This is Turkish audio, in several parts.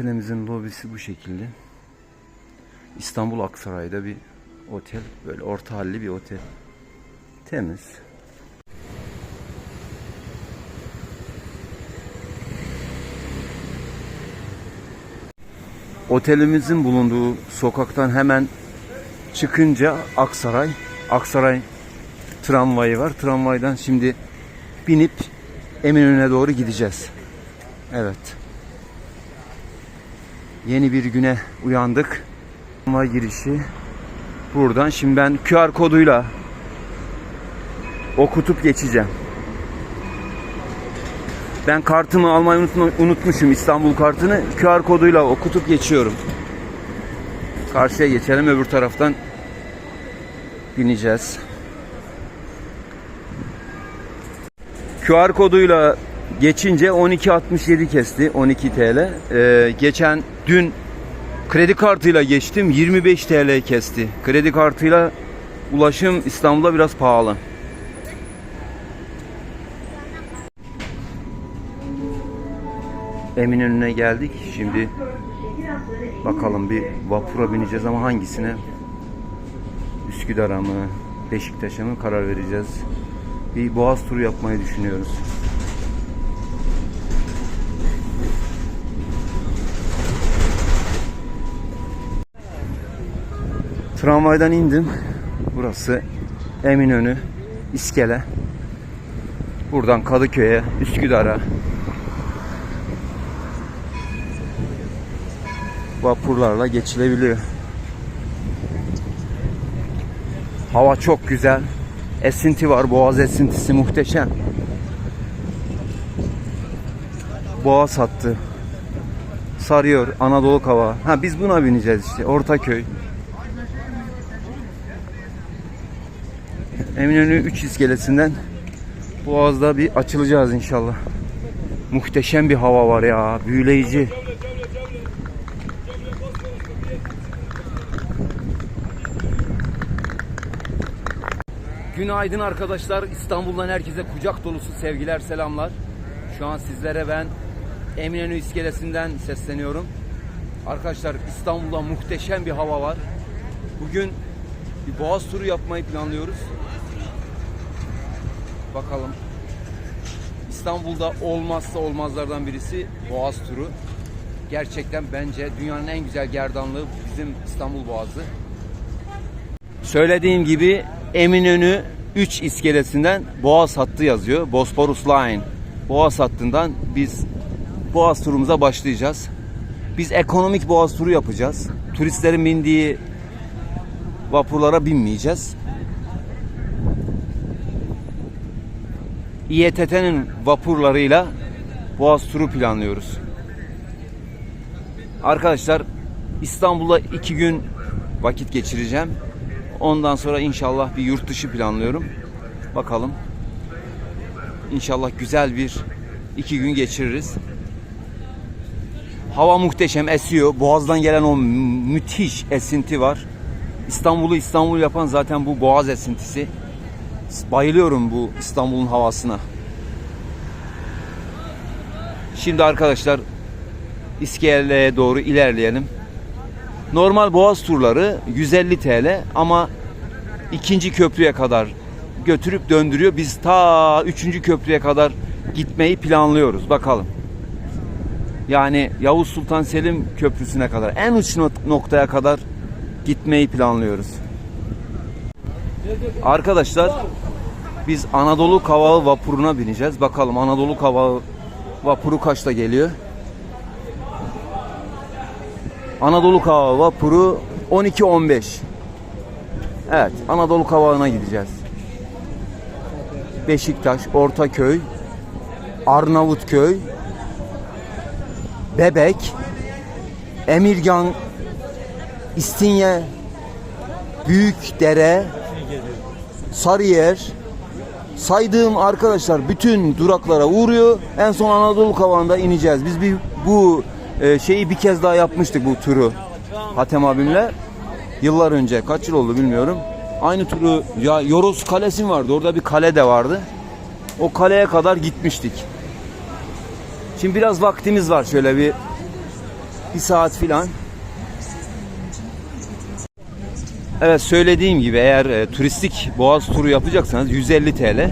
Otelimizin lobisi bu şekilde. İstanbul Aksaray'da bir otel. Böyle orta halli bir otel. Temiz. Otelimizin bulunduğu sokaktan hemen çıkınca Aksaray. Aksaray tramvayı var. Tramvaydan şimdi binip Eminönü'ne doğru gideceğiz. Evet. Yeni bir güne uyandık. Tramvay girişi buradan. Şimdi ben QR koduyla okutup geçeceğim. Ben kartımı almayı unutmuşum İstanbul kartını. QR koduyla okutup geçiyorum. Karşıya geçelim öbür taraftan bineceğiz. QR koduyla geçince 12.67 kesti 12 TL. Ee, geçen dün kredi kartıyla geçtim 25 TL kesti. Kredi kartıyla ulaşım İstanbul'da biraz pahalı. Eminönü'ne geldik. Şimdi bakalım bir vapura bineceğiz ama hangisine? Üsküdar'a mı, Beşiktaş'a mı karar vereceğiz. Bir boğaz turu yapmayı düşünüyoruz. Tramvaydan indim. Burası Eminönü, İskele. Buradan Kadıköy'e, Üsküdar'a, vapurlarla geçilebiliyor. Hava çok güzel. Esinti var. Boğaz esintisi muhteşem. Boğaz hattı. Sarıyor Anadolu Kava. Ha biz buna bineceğiz işte. Ortaköy. Eminönü 3 iskelesinden Boğaz'da bir açılacağız inşallah. Muhteşem bir hava var ya. Büyüleyici. Günaydın arkadaşlar. İstanbul'dan herkese kucak dolusu sevgiler, selamlar. Şu an sizlere ben Eminönü iskelesinden sesleniyorum. Arkadaşlar İstanbul'da muhteşem bir hava var. Bugün bir boğaz turu yapmayı planlıyoruz. Bakalım. İstanbul'da olmazsa olmazlardan birisi boğaz turu. Gerçekten bence dünyanın en güzel gerdanlığı bizim İstanbul Boğazı. Söylediğim gibi Eminönü 3 iskelesinden Boğaz hattı yazıyor. Bosporus Line. Boğaz hattından biz Boğaz turumuza başlayacağız. Biz ekonomik Boğaz turu yapacağız. Turistlerin bindiği vapurlara binmeyeceğiz. İETT'nin vapurlarıyla Boğaz turu planlıyoruz. Arkadaşlar İstanbul'da iki gün vakit geçireceğim. Ondan sonra inşallah bir yurt dışı planlıyorum. Bakalım. İnşallah güzel bir iki gün geçiririz. Hava muhteşem esiyor. Boğaz'dan gelen o mü- müthiş esinti var. İstanbul'u İstanbul yapan zaten bu boğaz esintisi. Bayılıyorum bu İstanbul'un havasına. Şimdi arkadaşlar İskele'ye doğru ilerleyelim. Normal boğaz turları 150 TL ama ikinci köprüye kadar götürüp döndürüyor. Biz ta üçüncü köprüye kadar gitmeyi planlıyoruz. Bakalım. Yani Yavuz Sultan Selim Köprüsü'ne kadar en uç nok- noktaya kadar gitmeyi planlıyoruz. Arkadaşlar biz Anadolu Kavağı vapuruna bineceğiz. Bakalım Anadolu Kavağı vapuru kaçta geliyor? Anadolu Kavağı vapuru 12-15. Evet, Anadolu Kavağı'na gideceğiz. Beşiktaş, Ortaköy, Arnavutköy, Bebek, Emirgan, İstinye, Büyükdere, Sarıyer, saydığım arkadaşlar bütün duraklara uğruyor. En son Anadolu Kavağı'nda ineceğiz. Biz bir bu e, şeyi bir kez daha yapmıştık bu turu. Hatem abimle. Yıllar önce. Kaç yıl oldu bilmiyorum. Aynı turu ya Yoros Kalesi vardı? Orada bir kale de vardı. O kaleye kadar gitmiştik. Şimdi biraz vaktimiz var şöyle bir Bir saat filan. Evet söylediğim gibi eğer e, turistik boğaz turu yapacaksanız 150 TL.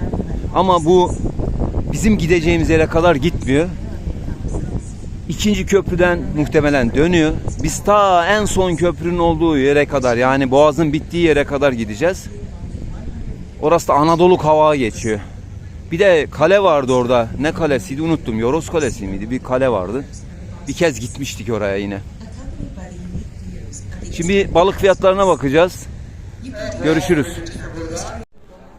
Ama bu bizim gideceğimiz yere kadar gitmiyor. İkinci köprüden muhtemelen dönüyor. Biz ta en son köprünün olduğu yere kadar yani boğazın bittiği yere kadar gideceğiz. Orası da Anadolu Kavağı geçiyor. Bir de kale vardı orada. Ne kalesiydi unuttum. Yoros Kalesi miydi? Bir kale vardı. Bir kez gitmiştik oraya yine. Şimdi balık fiyatlarına bakacağız. Görüşürüz.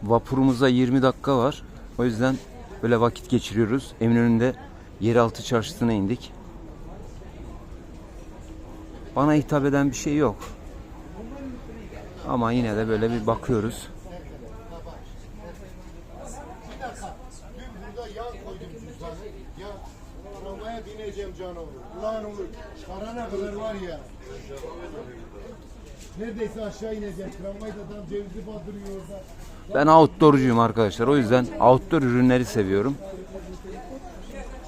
Vapurumuza 20 dakika var. O yüzden böyle vakit geçiriyoruz. Eminönü'nde yeraltı çarşısına indik. Bana hitap eden bir şey yok. Ama yine de böyle bir bakıyoruz. Burada yağ koydum cüzdanı. Ya tramvaya bineceğim canavar. Ulan olur. Parana kadar var ya. Neredeyse aşağı ineceğim. Tramvayda tam cevizi batırıyor orada. Ben outdoorcuyum arkadaşlar. O yüzden outdoor ürünleri seviyorum.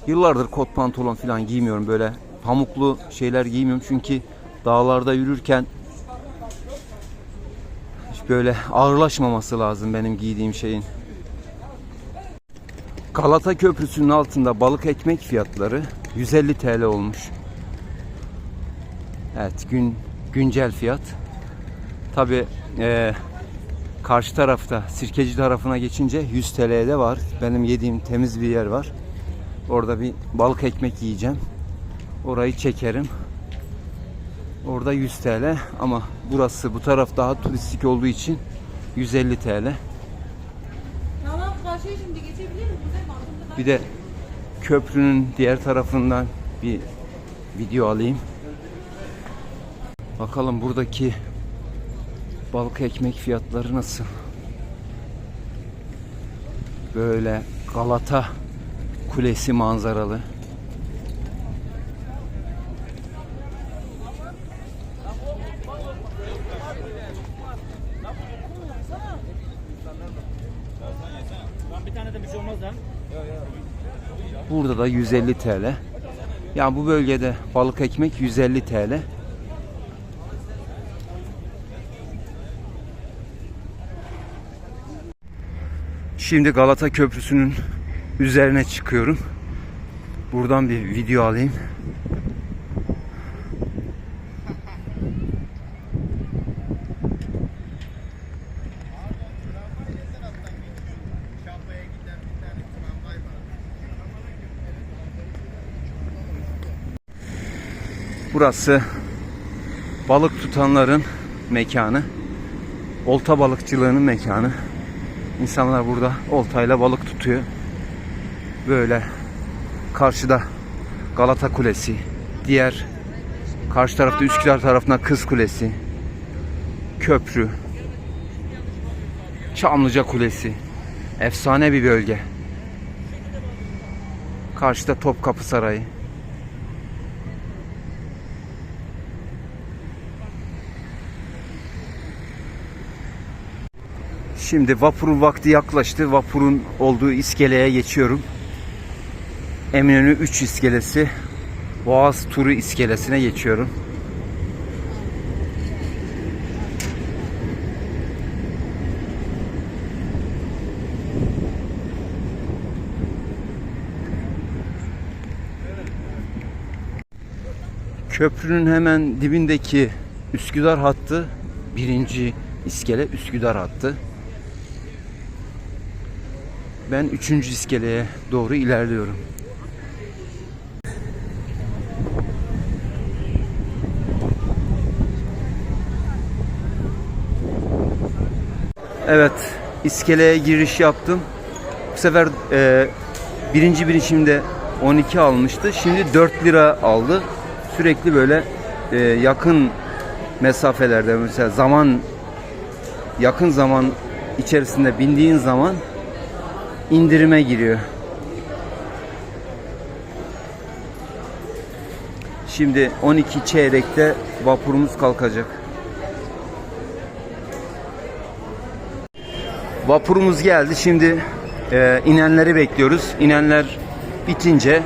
Yıllardır kot pantolon falan giymiyorum. Böyle pamuklu şeyler giymiyorum. Çünkü dağlarda yürürken böyle ağırlaşmaması lazım benim giydiğim şeyin. Galata Köprüsü'nün altında balık ekmek fiyatları 150 TL olmuş. Evet gün güncel fiyat. Tabi karşı tarafta sirkeci tarafına geçince 100 TL'de var. Benim yediğim temiz bir yer var. Orada bir balık ekmek yiyeceğim. Orayı çekerim. Orada 100 TL ama burası bu taraf daha turistik olduğu için 150 TL. Bir de köprünün diğer tarafından bir video alayım. Bakalım buradaki balık ekmek fiyatları nasıl? Böyle Galata Kulesi manzaralı. Bir tane de bir şey olmaz lan. Burada da 150 TL. Yani bu bölgede balık ekmek 150 TL. Şimdi Galata Köprüsü'nün üzerine çıkıyorum. Buradan bir video alayım. Burası balık tutanların mekanı. Olta balıkçılığının mekanı. İnsanlar burada oltayla balık tutuyor. Böyle karşıda Galata Kulesi, diğer karşı tarafta Üsküdar tarafında Kız Kulesi, köprü, Çamlıca Kulesi. Efsane bir bölge. Karşıda Topkapı Sarayı. Şimdi vapurun vakti yaklaştı. Vapurun olduğu iskeleye geçiyorum. Eminönü 3 iskelesi. Boğaz Turu iskelesine geçiyorum. Köprünün hemen dibindeki Üsküdar hattı birinci iskele Üsküdar hattı. Ben üçüncü iskeleye doğru ilerliyorum. Evet, iskeleye giriş yaptım. Bu sefer e, birinci binişimde 12 almıştı. Şimdi 4 lira aldı. Sürekli böyle e, yakın mesafelerde mesela zaman yakın zaman içerisinde bindiğin zaman indirime giriyor. Şimdi 12 çeyrekte vapurumuz kalkacak. Vapurumuz geldi. Şimdi e, inenleri bekliyoruz. İnenler bitince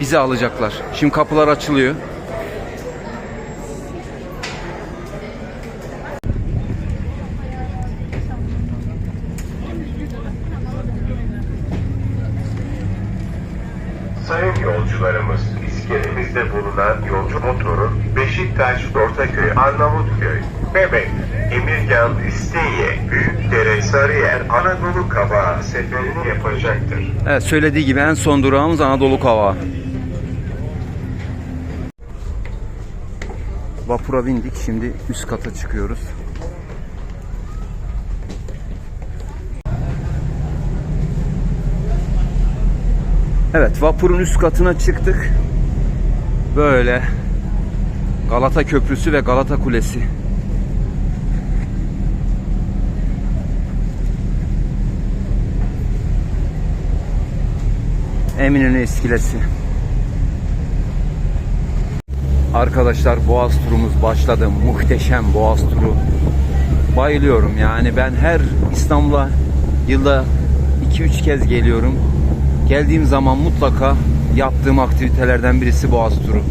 bizi alacaklar. Şimdi kapılar açılıyor. Ortaköy, Arnavutköy, Bebek, Emirgan, İstinye, Büyükdere, Sarıyer, Anadolu Kabağı seferini yapacaktır. Evet söylediği gibi en son durağımız Anadolu Kavağı. Vapura bindik. Şimdi üst kata çıkıyoruz. Evet vapurun üst katına çıktık. Böyle Galata Köprüsü ve Galata Kulesi. Eminönü iskelesi. Arkadaşlar Boğaz turumuz başladı. Muhteşem Boğaz turu. Bayılıyorum yani ben her İstanbul'a yılda 2-3 kez geliyorum. Geldiğim zaman mutlaka yaptığım aktivitelerden birisi Boğaz turu.